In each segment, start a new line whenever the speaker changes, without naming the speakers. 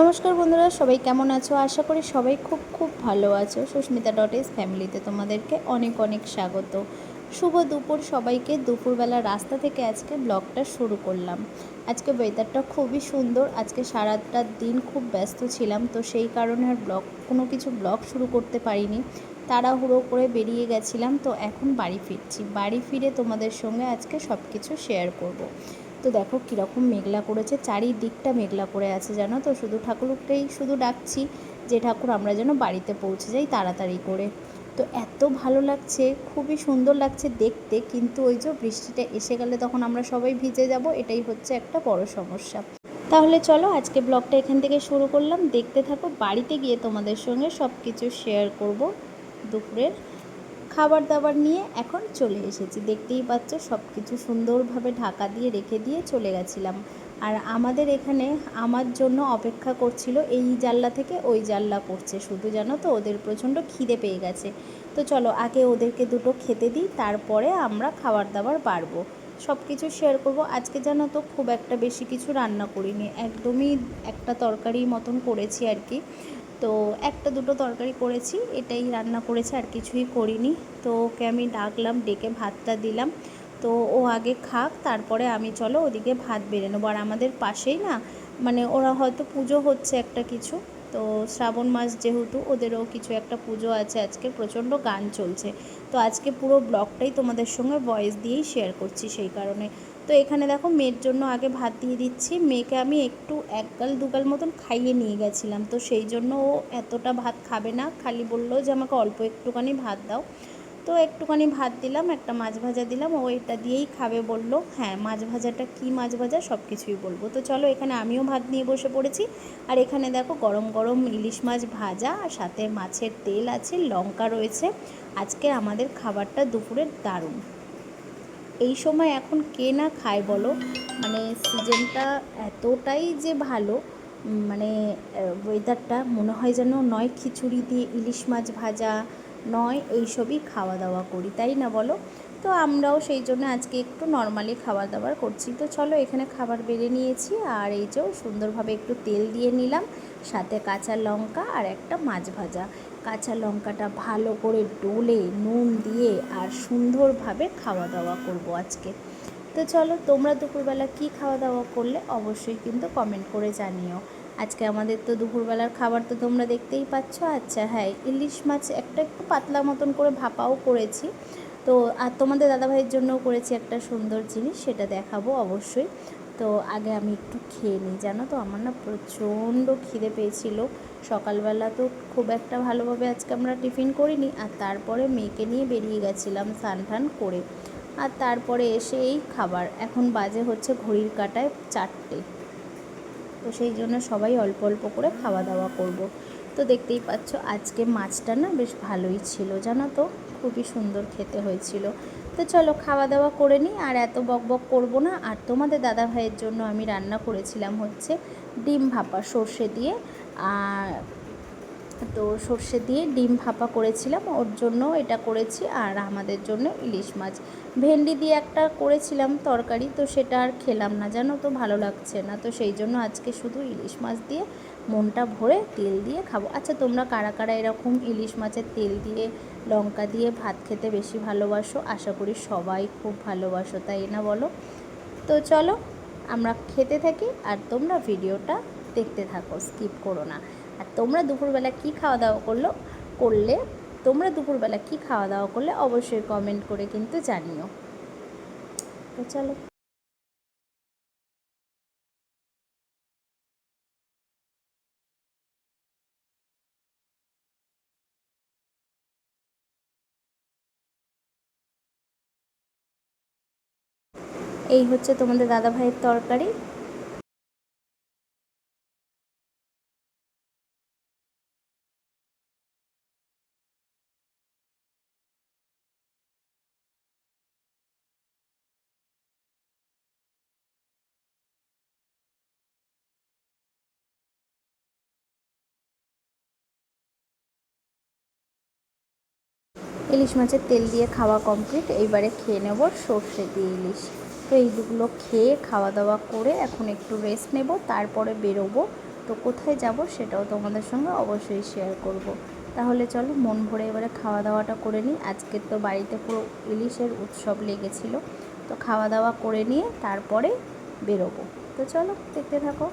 নমস্কার বন্ধুরা, সবাই কেমন আছো? আশা করি সবাই খুব খুব ভালো আছো। সুস্মিতা ডট এস ফ্যামিলিতে তোমাদেরকে অনেক অনেক স্বাগত। শুভ দুপুর সবাইকে। দুপুরবেলা রাস্তা থেকে আজকে ব্লগটা শুরু করলাম। আজকে ওয়েদারটা খুবই সুন্দর। আজকে সারাটা দিন খুব ব্যস্ত ছিলাম, তো সেই কারণে আর ব্লগ, কোনো কিছু ব্লগ শুরু করতে পারিনি। তাড়াহুড়ো করে বেরিয়ে গেছিলাম, তো এখন বাড়ি ফিরছি। বাড়ি ফিরে তোমাদের সঙ্গে আজকে সব কিছু শেয়ার করব। তো দেখো কীরকম মেঘলা করেছে, চারিদিকটা মেঘলা করে আছে জানো তো? শুধু ঠাকুরকেই শুধু ডাকছি যে ঠাকুর আমরা যেন বাড়িতে পৌঁছে যাই তাড়াতাড়ি করে। তো এত ভালো লাগছে, খুবই সুন্দর লাগছে দেখতে, কিন্তু ওই যে বৃষ্টিটা এসে গেলে তখন আমরা সবাই ভিজে যাব, এটাই হচ্ছে একটা বড় সমস্যা। তাহলে চলো আজকে ব্লগটা এখান থেকে শুরু করলাম। দেখতে থাকো, বাড়িতে গিয়ে তোমাদের সঙ্গে সব কিছু শেয়ার করব দুপুরের খাবার দাবার নিয়ে এখন চলে এসেছি। দেখতেই পাচ্ছ সব কিছু সুন্দরভাবে ঢাকা দিয়ে রেখে দিয়ে চলে গেছিলাম। আর আমাদের এখানে আমার জন্য অপেক্ষা করছিল এই জানলা থেকে ওই জানলা করছে শুধু জানো তো, ওদের প্রচণ্ড খিদে পেয়ে গেছে। তো চলো, আগে ওদেরকে দুটো খেতে দিই, তারপরে আমরা খাবার দাবার বাড়বো। সব কিছু শেয়ার করব। আজকে জানো তো, খুব একটা বেশি কিছু রান্না করিনি। একদমই একটা তরকারি মতন করেছি আর কি। তো একটা দুটো তরকারি করেছি, এটাই রান্না করেছি, আর কিছুই করিনি। তো ওকে আমি ডাকলাম, ডেকে ভাতটা দিলাম। তো ও আগে খাক, তারপরে আমি চলো ওদিকে ভাত বেড়ে নেব। আর আমাদের পাশেই না মানে ওরা হয়তো পুজো হচ্ছে একটা কিছু। তো শ্রাবণ মাস যেহেতু, ওদেরও কিছু একটা পুজো আছে আজকে, প্রচণ্ড গান চলছে। তো আজকে পুরো ব্লগটাই তোমাদের সঙ্গে ভয়েস দিয়েই শেয়ার করছি সেই কারণে। তো এখানে দেখো মেয়ের জন্য আগে ভাত দিয়ে দিচ্ছি। মেয়েকে আমি একটু এক গাল দুগাল মতন খাইয়ে নিয়ে গেছিলাম। তো সেই জন্য ও এতটা ভাত খাবে না। খালি বলল যে, আমাকে অল্প একটুখানি ভাত দাও। তো একটুখানি ভাত দিলাম, একটা মাছ ভাজা দিলাম। ও এটা দিয়েই খাবে বলল। হ্যাঁ মাছ ভাজাটা কী মাছ ভাজা সব কিছুই বলব। তো চলো এখানে আমিও ভাত নিয়ে বসে পড়েছি। আর এখানে দেখো গরম গরম ইলিশ মাছ ভাজা, আর সাথে মাছের তেল আছে, লঙ্কা রয়েছে। আজকে আমাদের খাবারটা দুপুরের দারুণ। এই সময় এখন কে না খায় বলো? মানে সিজনটা এতটাই যে ভালো মানে ওয়েদারটা মনে হয় যেন নয় খিচুড়ি দিয়ে ইলিশ মাছ ভাজা, নয় এইসবই খাওয়া দাওয়া করি, তাই না বলো? তো আমরাও সেই জন্য আজকে একটু নর্মালি খাবার দাবার করছি। তো চলো এখানে খাবার বেড়ে নিয়েছি, আর এই যে সুন্দরভাবে একটু তেল দিয়ে নিলাম, সাথে কাঁচা লঙ্কা আর একটা মাছ ভাজা। কাঁচা লঙ্কাটা ভালো করে ডোলে, নুন দিয়ে আর সুন্দরভাবে খাওয়া দাওয়া করব আজকে। তো চলো, তোমরা দুপুরবেলা কি খাওয়া দাওয়া করলে অবশ্যই কিন্তু কমেন্ট করে জানিও। আজকে আমাদের তো দুপুরবেলার খাবার তো তোমরা দেখতেই পাচ্ছ। আচ্ছা হ্যাঁ ইলিশ মাছ একটা একটু পাতলা মতন করে ভাপাও করেছি। তো, আর তোমাদের দাদাভাইয়ের জন্যও করেছি একটা সুন্দর জিনিস, সেটা দেখাবো অবশ্যই। তো আগে আমি একটু খেয়ে নিই, জানো তো? আমার না প্রচণ্ড খিদে পেয়েছিল। সকালবেলা তো খুব একটা ভালোভাবে আজকে আমরা টিফিন করিনি, আর তারপরে মেয়েকে নিয়ে বেরিয়ে গেছিলাম স্নান টান করে। আর তারপরে এসে এই খাবার। এখন বাজে হচ্ছে ঘড়ির কাটায় চারটে। তো সেই জন্য সবাই অল্প অল্প করে খাওয়া দাওয়া করব। তো দেখতেই পাচ্ছ, আজকে মাছটা না বেশ ভালোই ছিল, জানো তো? খুবই সুন্দর খেতে হয়েছিল। তো চলো খাওয়া দাওয়া করে নিই, আর এত বক বক করব না। আর তোমাদের দাদা ভাইয়ের জন্য আমি রান্না করেছিলাম হচ্ছে ডিম ভাপা সর্ষে দিয়ে। আর তো সর্ষে দিয়ে ডিম ভাপা করেছিলাম, ওর জন্য এটা করেছি। আর আমাদের জন্য ইলিশ মাছ। ভেন্ডি দিয়ে একটা করেছিলাম তরকারি, তো সেটা আর খেলাম না। জানো তো ভালো লাগছে না, তো সেই জন্য আজকে শুধু ইলিশ মাছ দিয়ে মনটা ভরে তেল দিয়ে খাব। আচ্ছা তোমরা কারা কারা এরকম ইলিশ মাছের তেল দিয়ে, লঙ্কা দিয়ে ভাত খেতে বেশি ভালোবাসো? আশা করি সবাই খুব ভালোবাসো, তাই না বলো? তো চলো, আমরা খেতে থাকি আর তোমরা ভিডিওটা দেখতে থাকো, স্কিপ করো না। আর তোমরা দুপুরবেলা কি খাওয়া দাওয়া করল, করলে, তোমরা দুপুরবেলা কী খাওয়া দাওয়া করলে অবশ্যই কমেন্ট করে কিন্তু জানিও। তো চলো। এই হচ্ছে তোমাদের দাদা ভাইয়ের তরকারি। ইলিশ মাছের তেল দিয়ে খাওয়া কমপ্লিট এইবারে খেয়ে নেব সর্ষে দিয়ে ইলিশ। তো এইগুলো খেয়ে খাওয়া দাওয়া করে এখন একটু রেস্ট নেব, তারপরে বেরোবো। তো কোথায় যাব সেটাও তোমাদের সঙ্গে অবশ্যই শেয়ার করব। তাহলে চলো মন ভরে এবারে খাওয়া দাওয়াটা করে নিই। আজকে তো বাড়িতে পুরো ইলিশের উৎসব লেগেছিল। তো খাওয়া দাওয়া করে নিয়ে তারপরে বেরোবো। তো চলো দেখতে থাকো।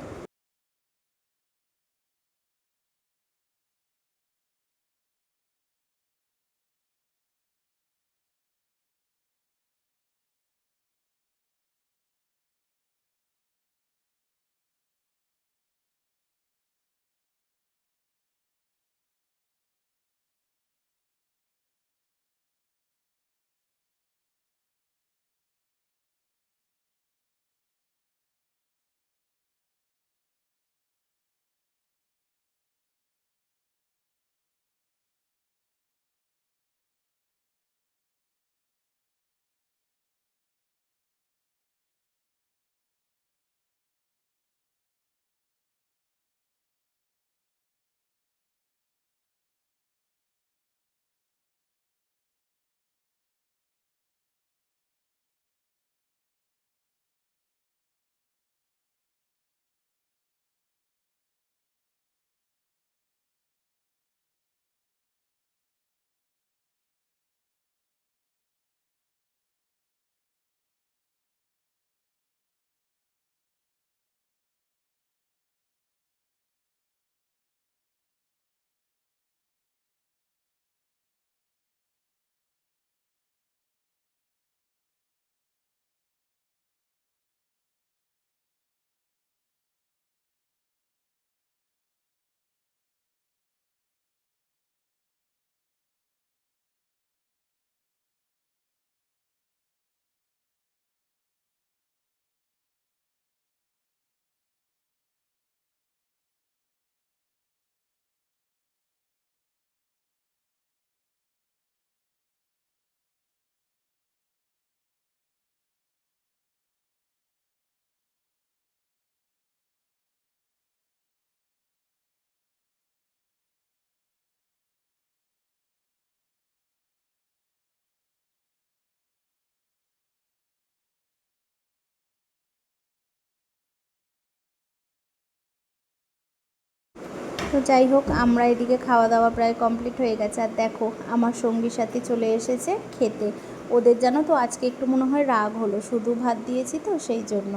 তো যাই হোক, আমরা এদিকে খাওয়া দাওয়া প্রায় কমপ্লিট হয়ে গেছে। আর দেখো, আমার সঙ্গী সাথী চলে এসেছে খেতে। ওদের জানো তো, আজকে একটু মনে হয় রাগ হলো। শুধু ভাত দিয়েছি তো, সেই জন্য।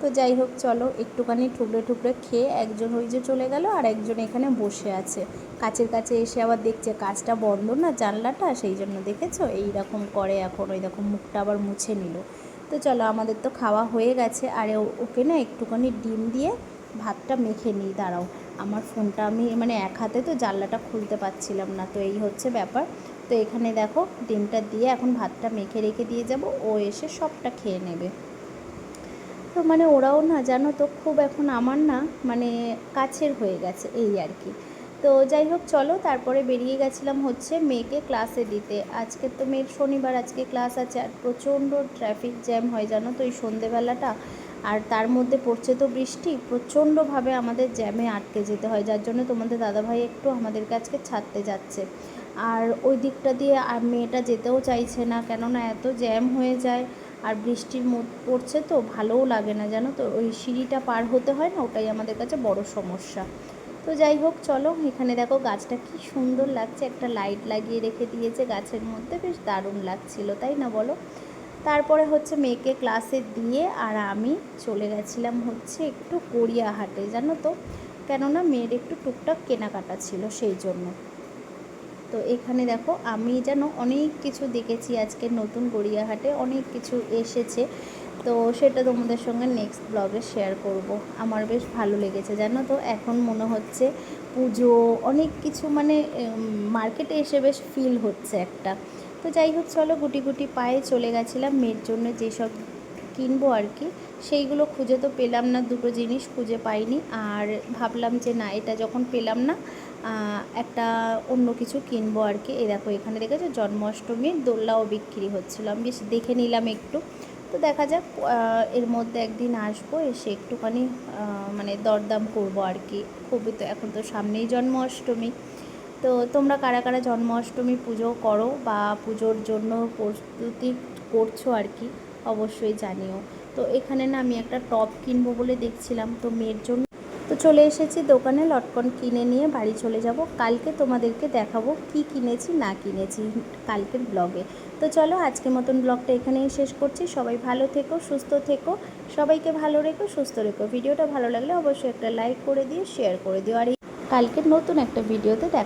তো যাই হোক, চলো একটুখানি ঠুকরে ঠুকরে খেয়ে একজন ওই যে চলে গেল, আর একজন এখানে বসে আছে। কাছের কাছে এসে আবার দেখছে, কাজটা বন্ধ না, জানলাটা? সেই জন্য দেখেছ? এইরকম করে এখন, ওই রকম মুখটা আবার মুছে নিল। তো চলো, আমাদের তো খাওয়া হয়ে গেছে। আর ওকে না একটুখানি ডিম দিয়ে ভাতটা মেখে নিই, দাঁড়াও। আমার ফোনটা আমি মানে এক হাতে তো জানলাটা খুলতে পারছিলাম না, তো এই হচ্ছে ব্যাপার। তো এখানে দেখো, ডিমটা দিয়ে এখন ভাতটা মেখে রেখে দিয়ে যাব, ও এসে সবটা খেয়ে নেবে। তো মানে ওরাও না জানো তো, খুব এখন আমার না মানে কাছের হয়ে গেছে, এই আর কি। তো যাই হোক, চলো, তারপরে বেরিয়ে গেছিলাম হচ্ছে মেয়েকে ক্লাসে দিতে। আজকে তো মেয়ের শনিবার, আজকে ক্লাস আছে, আর প্রচণ্ড ট্রাফিক জ্যাম হয় জানো তো, এই সন্ধেবেলাটা। আর তার মধ্যে পড়ছে তো বৃষ্টি, প্রচণ্ডভাবে আমাদের জ্যামে আটকে যেতে হয়, যার জন্য তোমাদের দাদাভাই একটু আমাদের কাছকে ছাড়তে যাচ্ছে। আর ওই দিকটা দিয়ে আর মেয়েটা যেতেও চাইছে না, কেননা এত জ্যাম হয়ে যায় আর বৃষ্টির পড়ছে তো, ভালোও লাগে না, জানো তো? ওই সিঁড়িটা পার হতে হয় না, ওটাই আমাদের কাছে বড় সমস্যা। তো যাই হোক, চলো, এখানে দেখো গাছটা কি সুন্দর লাগছে, একটা লাইট লাগিয়ে রেখে দিয়েছে গাছের মধ্যে, বেশ দারুণ লাগছিল, তাই না বলো? তারপরে হচ্ছে মেয়েকে ক্লাসে দিয়ে আর আমি চলে গেছিলাম হচ্ছে একটু গড়িয়াহাটে, জানো তো? কেননা মেয়ের একটু টুকটাক কেনাকাটা ছিল সেই জন্য। তো এখানে দেখো, আমি যেন অনেক কিছু দেখেছি আজকে নতুন গড়িয়াহাটে, অনেক কিছু এসেছে। তো সেটা তোমাদের সঙ্গে নেক্সট ব্লগে শেয়ার করব। আমার বেশ ভালো লেগেছে, জানো তো? এখন মনে হচ্ছে পুজো অনেক কিছু মানে মার্কেটে এসে বেশ ফিল হচ্ছে একটা। তো যাই হোক, চলো গুটি গুটি পায়ে চলে গেছিলাম। মেয়ের জন্য যেসব কিনবো আর কি, সেইগুলো খুঁজে তো পেলাম না, দুটো জিনিস খুঁজে পাইনি। আর ভাবলাম যে না, এটা যখন পেলাম না একটা অন্য কিছু কিনবো আর কি। এই দেখো, এখানে দেখেছ? জন্মাষ্টমীর দোল্লাও বিক্রি হচ্ছিল। আমি বেশ দেখে নিলাম একটু। তো দেখা যাক এর মধ্যে একদিন আসব, এসে একটুখানি মানে দরদাম করব আর কি। খুবই তো এখন তো সামনেই জন্মাষ্টমী। তো তোমরা কারা কারা জন্মাষ্টমী পুজো করো বা পুজোর জন্য প্রস্তুতি করছ আর কি, অবশ্যই জানিও। তো এখানে না আমি একটা টপ কিনবো বলে দেখছিলাম, তো মেয়ের জন্য তো চলে এসেছি দোকানে, লটকন কিনে নিয়ে বাড়ি চলে যাব। কালকে তোমাদেরকে দেখাবো কি কিনেছি, না কিনেছি কালকের ব্লগে। তো চলো আজকের মতন ব্লগটা এখানেই শেষ করছি। সবাই ভালো থেকো, সুস্থ থেকো, সবাইকে ভালো রেখো, সুস্থ রেখো। ভিডিওটা ভালো লাগলে অবশ্যই একটা লাইক করে দিয়ে শেয়ার করে দিও। আর কালকের নতুন একটা ভিডিওতে দেখা